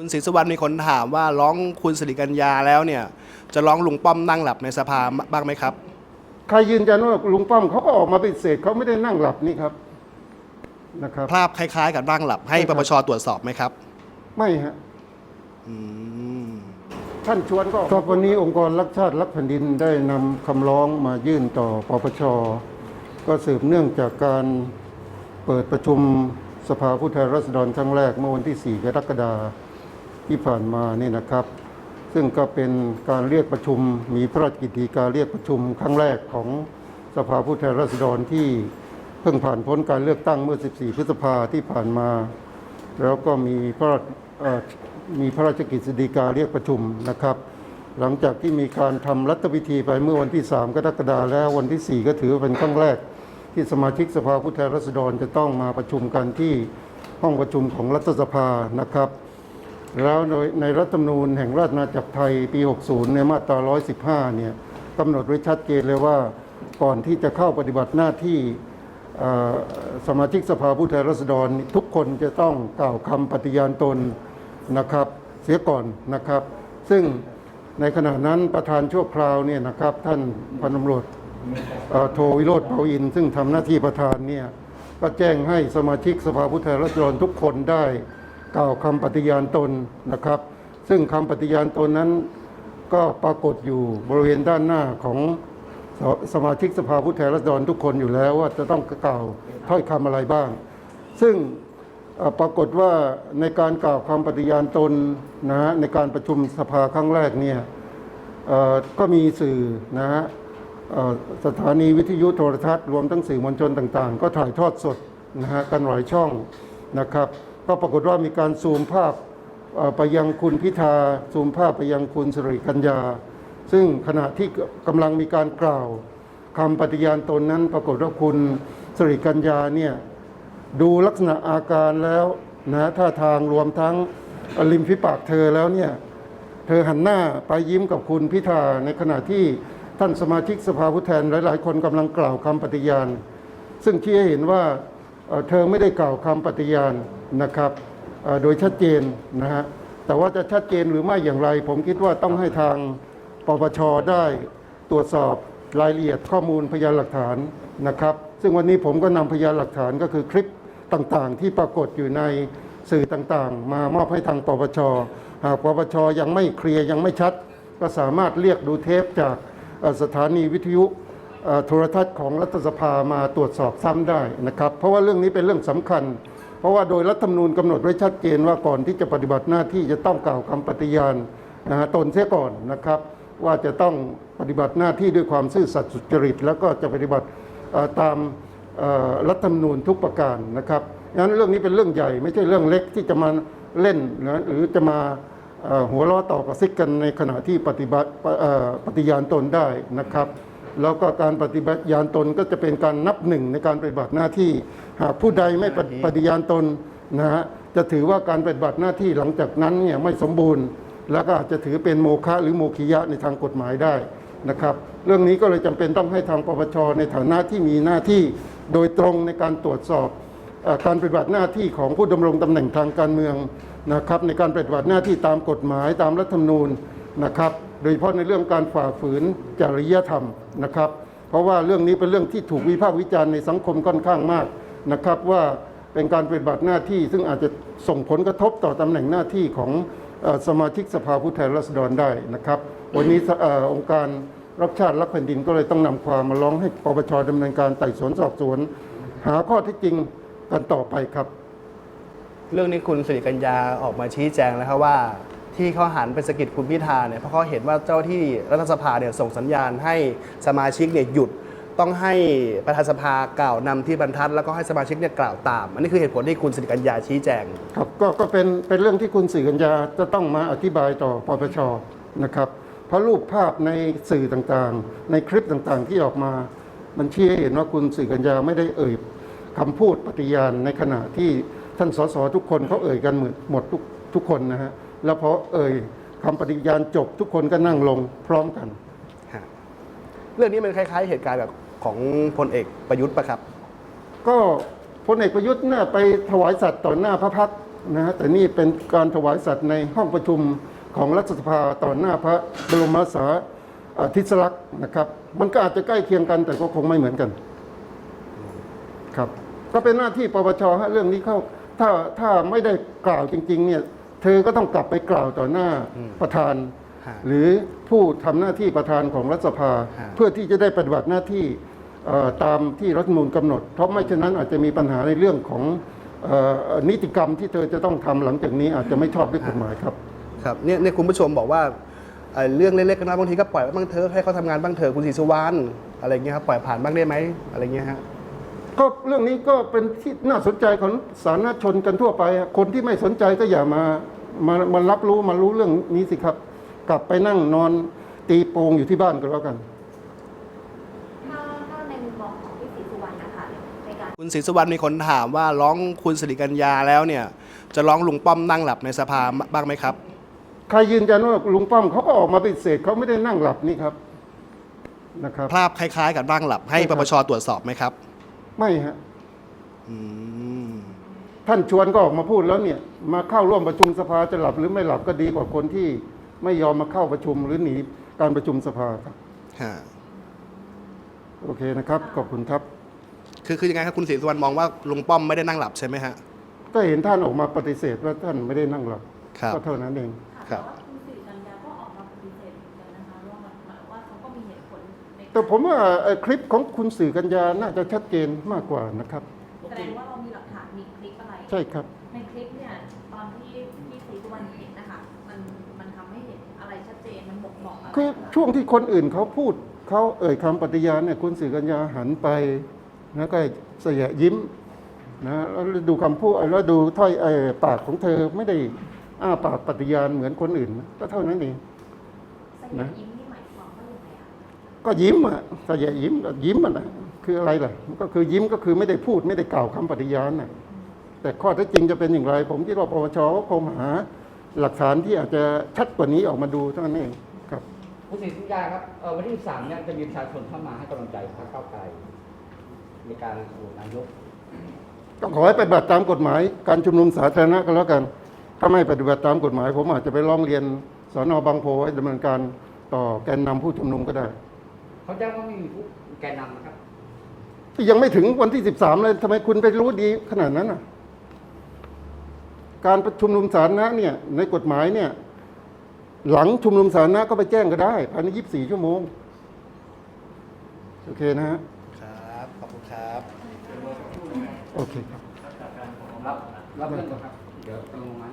คุณศรีสุวรรณมีคนถามว่าร้องคุณสิริกัญญาแล้วเนี่ย จะร้องลุงป้อมนั่งหลับในสภาบ้างไหมครับ ใครยืนยันว่าลุงป้อมเขาก็ออกมาปฏิเสธเขาไม่ได้นั่งหลับนี่ครับนะครับภาพคล้าย ๆ กับนั่งหลับให้ปปชตรวจสอบไหมครับ ไม่ฮะอืมท่านชวนก็ครับวันนี้องค์กรรักชาติรักแผ่นดินได้นำคำร้องมายื่นต่อปปชก็สืบเนื่องจากการเปิดประชุมสภาผู้แทนราษฎรครั้งแรกเมื่อวันที่ 4 กรกฎาคม ที่ผ่านมานี่นะครับ ซึ่งก็เป็นการเรียกประชุมมีพระราชกิจการเรียกประชุมครั้งแรกของสภาผู้แทนราษฎรที่เพิ่งผ่านพ้นการเลือกตั้งเมื่อ 14 พฤษภาที่ผ่านมา แล้วก็มีพระราชมีพระราชกิจสีกาเรียกประชุมนะครับ หลังจากที่มีการทำรัฐพิธีไปเมื่อวันที่ 3 กรกฎาคมแล้ววันที่ 4 ก็ถือว่าเป็นครั้งแรก ที่สมาชิกสภาผู้แทนราษฎรจะต้องมาประชุมกันที่ห้องประชุมของรัฐสภานะครับ แล้วโดยในรัฐธรรมนูญแห่งราชอาณาจักรไทยปี 60 ในมาตรา 115 เนี่ยกำหนดไว้ชัดเจนเลยว่าก่อนที่จะเข้าปฏิบัติหน้าที่สมาชิกสภาผู้แทนราษฎรทุกคนจะต้องกล่าวคำปฏิญาณตนนะครับเสียก่อนนะครับ ซึ่งในขณะนั้นประธานชั่วคราวเนี่ยนะครับท่านพันตำรวจโทวิโรธเปาอิน ซึ่งทำหน้าที่ประธานเนี่ยก็แจ้งให้สมาชิกสภาผู้แทนราษฎรทุกคนได้ กล่าวคำปฏิญาณตนนะครับ ซึ่งคำปฏิญาณตนนั้นก็ปรากฏอยู่บริเวณด้านหน้าของสสมาชิกสภาผู้แทนราษฎรทุกคนอยู่แล้วว่าจะต้องกล่าวถ้อยคำอะไรบ้าง ซึ่งปรากฏว่าในการกล่าวคำปฏิญาณตนนะฮะในการประชุมสภาครั้งแรกเนี่ยก็มีสื่อนะฮะสถานีวิทยุโทรทัศน์รวมทั้งสื่อมวลชนต่างๆ ก็ถ่ายทอดสดนะฮะกันหลายช่องนะครับ ก็ปรากฏว่ามีการซูมภาพไปยังคุณพิธาซูมภาพไปยังคุณสิริกัญญา ซึ่งขณะที่กำลังมีการกล่าวคำปฏิญาณตนนั้น ปรากฏว่าคุณสิริกัญญาเนี่ยดูลักษณะอาการแล้วนะท่าทางรวมทั้งริมฝีปากเธอแล้วเนี่ยเธอหันหน้าไปยิ้มกับคุณพิธาในขณะที่ท่านสมาชิกสภาผู้แทนหลาย ๆ คนกำลังกล่าวคำปฏิญาณ ซึ่งชี้ให้เห็นว่า เธอไม่ได้กล่าวคำปฏิญาณนะครับโดยชัดเจนนะฮะแต่ว่าจะชัดเจนหรือไม่อย่างไร ผมคิดว่าต้องให้ทางปปชได้ตรวจสอบรายละเอียดข้อมูลพยานหลักฐานนะครับ ซึ่งวันนี้ผมก็นำพยานหลักฐานก็คือคลิปต่างๆ ที่ปรากฏอยู่ในสื่อต่างๆ มามอบให้ทางปปชหากปปชยังไม่เคลียร์ยังไม่ชัด ก็สามารถเรียกดูเทปจากสถานีวิทยุ โทรทัศน์ของรัฐสภามาตรวจสอบซ้ำได้นะครับ เพราะว่าเรื่องนี้เป็นเรื่องสำคัญ เพราะว่าโดยรัฐธรรมนูญกำหนดไว้ชัดเจนว่าก่อนที่จะปฏิบัติหน้าที่จะต้องกล่าวคำปฏิญาณนะฮะตนเสียก่อนนะครับ ว่าจะต้องปฏิบัติหน้าที่ด้วยความซื่อสัตย์สุจริต แล้วก็จะปฏิบัติตามรัฐธรรมนูญทุกประการนะครับงั้นเรื่องนี้เป็นเรื่องใหญ่ไม่ใช่เรื่องเล็กที่จะมาเล่นนะหรือจะมาหัวล้อต่อกระซิกกันในขณะที่ปฏิบัติปฏิญาณตนได้นะครับ แล้วก็การปฏิบัติญาณตนก็จะเป็นการนับหนึ่งในการปฏิบัติหน้าที่ หากผู้ใดไม่ปฏิปฏิญาณตนนะฮะจะถือว่าการปฏิบัติหน้าที่หลังจากนั้นเนี่ยไม่สมบูรณ์ แล้วก็อาจจะถือเป็นโมฆะหรือโมคิยะในทางกฎหมายได้นะครับ เรื่องนี้ก็เลยจำเป็นต้องให้ทางปปชในฐานะที่มีหน้าที่โดยตรงในการตรวจสอบเอ่อการปฏิบัติหน้าที่ของผู้ดำรงตำแหน่งทางการเมืองนะครับในการปฏิบัติหน้าที่ตามกฎหมายตามรัฐธรรมนูญนะครับ โดยเฉพาะในเรื่องการฝ่าฝืนจริยธรรมนะครับ เพราะว่าเรื่องนี้เป็นเรื่องที่ถูกวิพากษ์วิจารณ์ในสังคมค่อนข้างมากนะครับว่าเป็นการปฏิบัติหน้าที่ซึ่งอาจจะส่งผลกระทบต่อตำแหน่งหน้าที่ของอสมาชิกสภาผู้แทนราษฎรได้นะครับ วันนี้องค์การรักชาติรักแผ่นดินก็เลยต้องนำความมาร้องให้ปปชดำเนินการไต่สวนสอบสวน หาข้อที่จริงกันต่อไปครับ เรื่องนี้คุณสิริกัญญาออกมาชี้แจงแล้วครับว่า ที่เขาหันไปสะกิดคุณพิธาเนี่ยเพราะเขาเห็นว่าเจ้าที่รัฐสภาเนี่ยส่งสัญญาณให้สมาชิกเนี่ยหยุดต้องให้ประธานสภากล่าวนำที่บรรทัด แล้วก็ให้สมาชิกเนี่ยกล่าวตาม อันนี้คือเหตุผลที่คุณสิริกัญญาชี้แจงครับก็ก็เป็นเป็นเรื่องที่คุณสื่อกัญญาจะต้องมาอธิบายต่อปปชนะครับเพราะรูปภาพในสื่อต่างๆ ในคลิปต่างๆ ที่ออกมา มันชี้ให้เห็นว่าคุณสื่อกัญญาไม่ได้เอ่ยคำพูดปฏิญาณในขณะที่ท่านสสทุกคนเขาเอ่ยกันหมดหมดทุกทุกคนนะฮะ แล้วพอเอ่ยคำปฏิญาณจบทุกคนก็นั่งลงพร้อมกัน เรื่องนี้มันคล้ายๆ เหตุการณ์แบบของพลเอกประยุทธ์ปะครับ ก็พลเอกประยุทธ์เนี่ยไปถวายสัตย์ต่อหน้าพระพักตร์นะฮะแต่นี่เป็นการถวายสัตว์ในห้องประชุมของรัฐสภาต่อหน้าพระบรมสาอาทิสลักษณ์นะครับ มันก็อาจจะใกล้เคียงกันแต่ก็คงไม่เหมือนกัน ครับ ก็เป็นหน้าที่ปปชฮะเรื่องนี้เข้าถ้าถ้าไม่ได้กล่าวจริง ๆ เนี่ย เธอก็ต้องกลับไปกล่าวต่อหน้าประธานฮะหรือผู้ทำหน้าที่ประธานของรัฐสภาฮะเพื่อที่จะได้ปฏิบัติหน้าที่เอ่อตามที่รัฐธรรมนูลกำหนด เพราะไม่เช่นนั้นอาจจะมีปัญหาในเรื่องของเอ่อนิติกรรมที่เธอจะต้องทำหลังจากนี้อาจจะไม่ชอบด้วยกฎหมายครับครับเนี่ยเนี่ยคุณผู้ชมบอกว่าเอ่อเรื่องเล็กๆน้อยๆบางทีก็ปล่อยไว้บ้างเถอะให้เขาทำงานบ้างเถอะคุณศรีสุวรรณอะไรเงี้ยครับปล่อยผ่านบ้างได้ไหมอะไรเงี้ยฮะ ก็เรื่องนี้ก็เป็นที่น่าสนใจของสาธารณชนกันทั่วไปอะคนที่ไม่สนใจก็อย่ามามามารับรู้มารู้เรื่องนี้สิครับ กลับไปนั่งนอนตีโปงอยู่ที่บ้านก็แล้วกัน ถ้าถ้าในมุมมองของพี่ศรีสุวรรณนะคะในการ คุณศรีสุวรรณมีคนถามว่าร้องคุณสิริกัญญาแล้วเนี่ย จะร้องลุงป้อมนั่งหลับในสภาบ้างไหมครับ ใครยืนยันว่าลุงป้อมเขาก็ออกมาปฏิเสธเขาไม่ได้นั่งหลับนี่ครับนะครับ ภาพคล้ายๆ กับนั่งหลับให้ปปชตรวจสอบไหมครับ ไม่ฮะอืมท่านชวนก็ออกมาพูดแล้วเนี่ย มาเข้าร่วมประชุมสภาจะหลับหรือไม่หลับก็ดีกว่าคนที่ไม่ยอมมาเข้าประชุมหรือหนีการประชุมสภาครับฮะโอเคนะครับ ขอบคุณครับ คือคือยังไงครับคุณศรีสุวรรณมองว่าลุงป้อมไม่ได้นั่งหลับใช่ไหมฮะก็เห็นท่านออกมาปฏิเสธว่าท่านไม่ได้นั่งหลับครับ ก็เท่านั้นเอง ครับ แต่ว่าคุณ แต่ผมว่าเอ่อคลิปของคุณสื่อกัญญาน่าจะชัดเจนมากกว่านะครับ แสดงว่าเรามีหลักฐานมีคลิปอะไร ใช่ครับ ในคลิปเนี่ยตอนที่พี่ศรีสุวรรณเห็นนะคะมันมันทำให้เห็นอะไรชัดเจนมันบ่งบอกอะไรคือช่วงที่คนอื่นเขาพูดเขาเอ่ยคำปฏิญาณเนี่ยคุณสื่อกัญญาหันไปแล้วก็เสยยิ้มนะแล้วดูคำพูดแล้วดูถ้อยเอ่อปากของเธอไม่ได้อ้าปากปฏิญาณเหมือนคนอื่นนะก็เท่านั้นเองสยามยิ้มนี่หมายความว่าอย่างไรอะ ก็ยิ้มอะเสยยิ้มก็ยิ้มอะนะคืออะไรล่ะมันก็คือยิ้มก็คือไม่ได้พูดไม่ได้กล่าวคำปฏิญาณน่ะแต่ข้อเท็จจริงจะเป็นอย่างไร ผมคิดว่าปปชก็คงหาหลักฐานที่อาจจะชัดกว่านี้ออกมาดูเท่านั้นเองครับคุณศรีสุญญาครับเอ่อวันที่13เนี่ยจะมีประชาชนเข้ามาให้กำลังใจพรรคก้าวไกลในการโหวตนายกก็ขอให้ปฏิบัติตามกฎหมายการชุมนุมสาธารณะก็แล้วกัน ถ้าไม่ปฏิบัติตามกฎหมาย ผมอาจจะไปร้องเรียนสอนอบางโพให้ดำเนินการต่อแกนนำผู้ชุมนุมก็ได้ เขาแจ้งว่าไม่มีผู้แกนนำนะครับ ยังไม่ถึงวันที่ 13 เลยทำไมคุณไปรู้ดีขนาดนั้นอะ การประชุมนุมสาธารณะเนี่ย ในกฎหมายเนี่ย หลังชุมนุมสาธารณะก็ไปแจ้งก็ได้ภายใน 24 ชั่วโมง โอเคนะฮะ ครับ ขอบคุณครับ โอเคครับ รับรับเรื่องก่อนครับ เดี๋ยวจะลงมา